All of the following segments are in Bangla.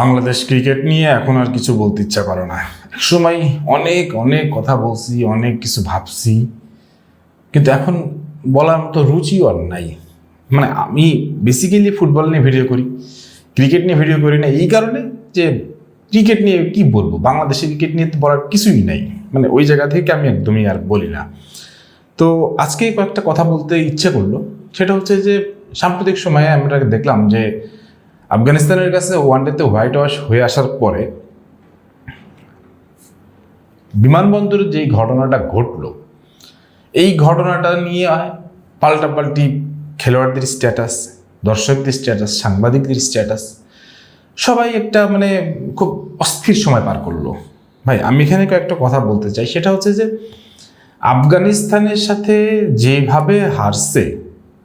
বাংলাদেশ ক্রিকেট নিয়ে এখন আর কিছু বলতে ইচ্ছা করে না। এক সময় অনেক অনেক কথা বলছি, অনেক কিছু ভাবছি, কিন্তু এখন বলার মতো রুচিও আর নাই। মানে আমি বেসিক্যালি ফুটবল নিয়ে ভিডিও করি ক্রিকেট নিয়ে ভিডিও করি না, এই কারণে যে ক্রিকেট নিয়ে কি বলব? বাংলাদেশে ক্রিকেট নিয়ে তো বলার কিছুই নাই। মানে ওই জায়গা থেকে আমি একদমই আর বলি না। তো আজকে কয়েকটা কথা বলতে ইচ্ছে করল। সেটা হচ্ছে যে সাম্প্রতিক সময়ে আমরা দেখলাম যে আফগানিস্তানের কাছে ওয়ানডেতে হোয়াইট ওয়াশ হয়ে আসার পরে বিমানবন্দরে যেই ঘটনাটা ঘটলো, এই ঘটনাটা নিয়ে পাল্টাপাল্টি খেলোয়াড়দের স্ট্যাটাস দর্শকদের স্ট্যাটাস সাংবাদিকদের স্ট্যাটাস সবাই একটা মানে খুব অস্থির সময় পার করল। ভাই, আমি এখানে কয়েকটা কথা বলতে চাই। সেটা হচ্ছে যে আফগানিস্তানের সাথে যেভাবে হারছে,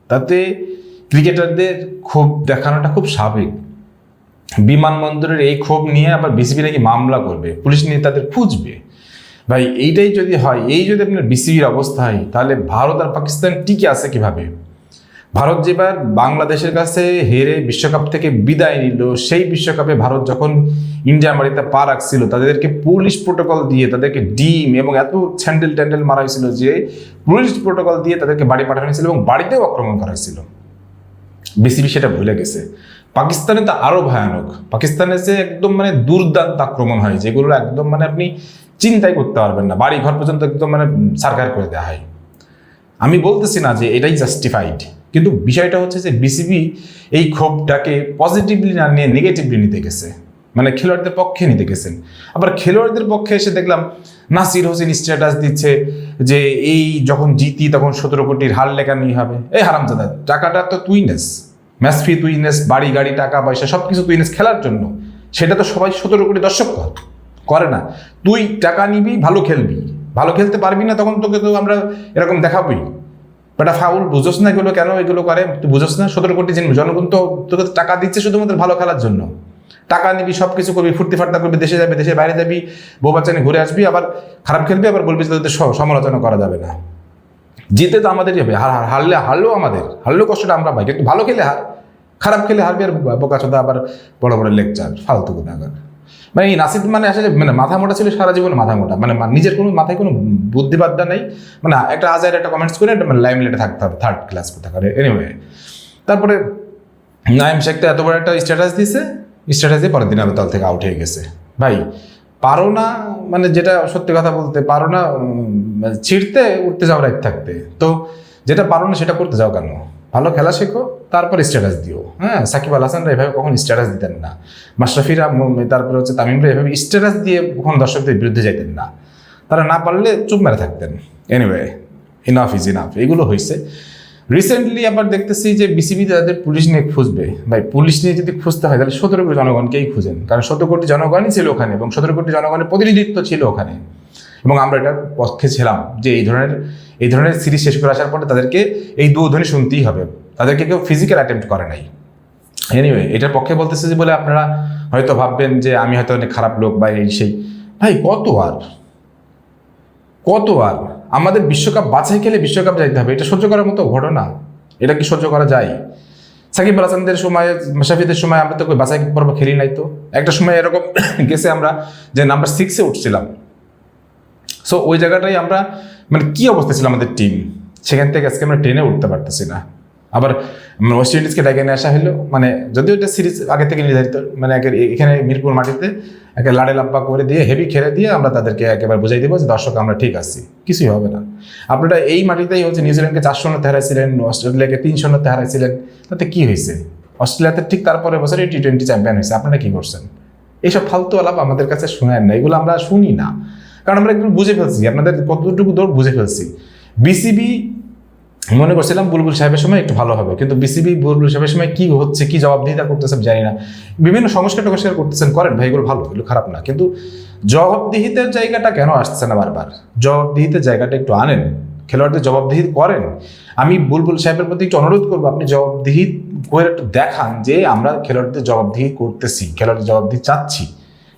তাতে ক্রিকেটারদের ক্ষোভ দেখানোটা খুব স্বাভাবিক। বিমানবন্দরের এই ক্ষোভ নিয়ে আবার বিসিবি নাকি মামলা করবে, পুলিশ নিয়ে তাদের খুঁজবে। ভাই, এইটাই যদি হয়, এই যদি আপনার বিসিবির অবস্থা হয়, তাহলে ভারত আর পাকিস্তান টিকে আছে কীভাবে? ভারত যেবার বাংলাদেশের কাছে হেরে বিশ্বকাপ থেকে বিদায় নিল, সেই বিশ্বকাপে ভারত যখন ইন্ডিয়া মাটিতে পা রাখছিল, তাদেরকে পুলিশ প্রোটোকল দিয়ে তাদেরকে ডিম এবং এত স্যান্ডেল ট্যান্ডেল মারা হয়েছিল যে পুলিশ প্রোটোকল দিয়ে তাদেরকে বাড়ি পাঠানো হয়েছিল এবং বাড়িতেও আক্রমণ করা হয়েছিল। বিসিবি সেটা ভুলে গেছে। পাকিস্তানে তো আরও ভয়ানক। পাকিস্তানে যে একদম মানে দুর্দান্ত আক্রমণ হয়, যেগুলো একদম মানে আপনি চিন্তাই করতে পারবেন না। বাড়ি ঘর পর্যন্ত একদম মানে সার্কার করে দেওয়া হয়। আমি বলতেছি না যে এটাই জাস্টিফাইড কিন্তু বিষয়টা হচ্ছে যে বিসিবি এই ক্ষোভটাকে পজিটিভলি না নিয়ে নেগেটিভলি নিতে গেছে। মানে খেলোয়াড়দের পক্ষে নিতে গেছেন। আবার খেলোয়াড়দের পক্ষে এসে দেখলাম নাসির হোসেন স্ট্যাটাস দিচ্ছে যে এই যখন জিতি তখন সতেরো কোটির হার লেখা নিয়ে হবে। এই হারামজাদা, টাকাটা তো তুই নেস। ম্যাচ ফি তুই নেস, বাড়ি, গাড়ি, টাকা, পয়সা সব কিছু তুই নেস খেলার জন্য। সেটা তো সবাই সতেরো কোটি দর্শক কর না। তুই টাকা নিবি, ভালো খেলবি। ভালো খেলতে পারবি না তখন তোকে তো আমরা এরকম দেখাবই। বেটা ফাউল, বুঝোস না এগুলো কেন এগুলো করে? তুই বুঝোস না সতেরো কোটি জন জনগণ তো তোকে টাকা দিচ্ছে শুধুমাত্র ভালো খেলার জন্য। টাকা নিবি সব কিছু করবি ফুর্তি ফাট্টা করবি, দেশে যাবি, দেশের বাইরে যাবি, বউ বাচ্চা নিয়ে ঘুরে আসবি, আবার খারাপ খেলবি, আবার বলবি তোদের সমালোচনা করা যাবে না। জিতে তো আমাদেরই হবে, হার হার- হারলে হারলেও আমাদের, হারলেও কষ্টটা আমরা পাই কিন্তু ভালো খেলে হার, খারাপ খেলে হারবি আর বোকা বোকাচোদা আবার বড় বড় লেকচার, ফালতু কথা মানে এই নাসিদ মানে আসলে মানে মাথা মোটা ছিল সারা জীবন মাথা মোটা মানে নিজের কোনো মাথায় কোনো বুদ্ধিবাদ্যা নেই মানে একটা আজার একটা কমেন্টস করে একটা মানে লাইমলাইটে থাকতে হবে থার্ড ক্লাস কোথা করে এনিওয়ে তারপরে নাইম শেখ তো এত বড় একটা স্ট্যাটাস দিছে দিয়ে পরের দিন আবার দল থেকে আউট হয়ে গেছে। ভাই পারো না মানে যেটা সত্যি কথা বলতে পারো না ছিঁড়তে, উঠতে যাও রাইট থাকতে তো যেটা পারো না সেটা করতে যাও কেন? ভালো খেলা শেখো, তারপর স্ট্যাটাস দিও। হ্যাঁ সাকিব আল হাসানরা এভাবে কখন স্ট্যাটাস দিতেন না। মাশরাফিরা তারপরে হচ্ছে তামিমরা এভাবে স্ট্যাটাস দিয়ে কখন দর্শকদের বিরুদ্ধে যাইতেন না। তারা না পারলে চুপ মেরে থাকতেন। এনিওয়ে ইনাফ ইজ ইনাফ এগুলো হয়েছে রিসেন্টলি আবার দেখতেছি যে বিসিবি তাদের পুলিশ নিয়ে খুঁজবে। ভাই, পুলিশ নিয়ে যদি খুঁজতে হয়, তাহলে সতেরো কোটি জনগণকেই খুঁজেন। কারণ সতেরো কোটি জনগণই ছিল ওখানে এবং সতেরো কোটি জনগণের প্রতিনিধিত্ব ছিল ওখানে। এবং আমরা এটার পক্ষে ছিলাম যে এই ধরনের এই ধরনের সিরিজ শেষ করে আসার পরে তাদেরকে এই দু ধ্বনি শুনতেই হবে। তাদেরকে কেউ ফিজিক্যাল অ্যাটেম্প্ট করে নাই। এনিওয়ে এটার পক্ষে বলতেছে যে বলে আপনারা হয়তো ভাববেন যে আমি হয়তো অনেক খারাপ লোক বা এই সেই। ভাই, কত আর? কত আর? আমাদের বিশ্বকাপ বাছাই খেলে বিশ্বকাপ যাইতে হবে, এটা সহ্য করার মতো ঘটনা। এটা কি সহ্য করা যায়? সাকিব আল হাসানদের সময় মাসাফিদের সময় আমরা তো বাছাই পর্ব খেলি নাই তো। একটা সময় এরকম গেছে আমরা যে নাম্বার সিক্সে উঠছিলাম। সো ওই জায়গাটাই আমরা মানে কি অবস্থা ছিল আমাদের টিম সেখান থেকে আজকে আমরা ট্রেনে উঠতে পারতেছি না। আবার ওয়েস্ট ইন্ডিজকে ডেকে নিয়ে আসা হলো মানে যদিও এটা সিরিজ আগে থেকে নির্ধারিত মানে এখানে মিরপুর মাটিতে একে লাড়ে লাপ্পা করে দিয়ে হেভি খেলে দিয়ে আমরা তাদেরকে একেবারে বুঝাই দেবো যে দর্শক আমরা ঠিক আছি, কিছুই হবে না। আপনারা এই মাটিতেই হচ্ছে নিউজিল্যান্ডকে চার শূন্যতে হারাইছিলেন অস্ট্রেলিয়াকে তিন শূন্যতে হারাইছিলেন তাতে কি হয়েছে? অস্ট্রেলিয়াতে ঠিক তারপরে বছরে টি টোয়েন্টি চ্যাম্পিয়ন হয়েছে, আপনারা কি করছেন? এইসব ফালতু আলাপ আমাদের কাছে শোনেন না, এগুলো আমরা শুনি না। কারণ আমরা একটু বুঝে ফেলছি, আপনাদের কতটুকু দৌড় বুঝে ফেলছি। বিসিবি মনে করছিলাম বুলবুল সাহেবের সময় একটু ভালো হবে, কিন্তু বিসিবি বুলবুল সাহেবের সময় কি হচ্ছে, কি জবাবদিহিতা করতেছে জানি না। বিভিন্ন সংস্কার টংস্কার করতেছেন, করেন ভাই, এগুলো ভালো, এগুলো খারাপ না। কিন্তু জবাবদিহিতের জায়গাটা কেন আসছে না বারবার? জবাবদিহিতার জায়গাটা একটু আনেন, খেলোয়াড়দের জবাবদিহি করেন। আমি বুলবুল সাহেবের প্রতি একটু অনুরোধ করব, আপনি জবাবদিহি করে একটু দেখান যে আমরা খেলোয়াড়দের জবাবদিহি করতেছি, খেলোয়াড়দের জবাবদিহি চাচ্ছি।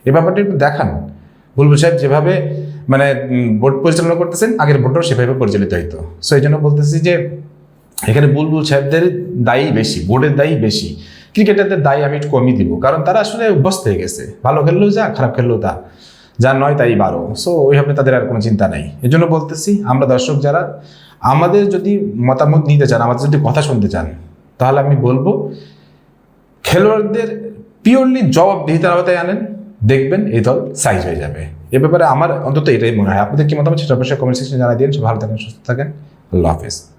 এ ব্যাপারটা একটু দেখান। বুলবুল সাহেব যেভাবে মানে বোর্ড পরিচালনা করতেছেন, আগের বোর্ডও সেভাবে পরিচালিত হইতো। সো এই জন্য বলতেছি যে, এখানে বুলবুল সাহেবদের দায়ী বেশি বোর্ডের দায়ী বেশি। ক্রিকেটারদের দায় আমি একটু কমিয়ে দিব, কারণ তারা আসলে অভ্যস্ত হয়ে গেছে। ভালো খেললেও যা, খারাপ খেললেও তা। যা নয় তাই বারো। সো ওইভাবে তাদের আর কোনো চিন্তা নেই। এই জন্য বলতেছি, আমরা দর্শক যারা, আমাদের যদি মতামত নিতে চান, আমাদের যদি কথা শুনতে চান, তাহলে আমি বলব, খেলোয়াড়দের পিওরলি জবাবদিহিতার আওতায় আনেন, দেখবেন এই দল সাইজ হয়ে যাবে। এ ব্যাপারে আমার অন্তত এটাই মনে হয়। আপনাদের কি মতামত সেটা অবশ্যই কমেন্ট সেকশনে জানাই দিন। ভালো থাকেন, সুস্থ থাকেন। আল্লাহ হাফিজ।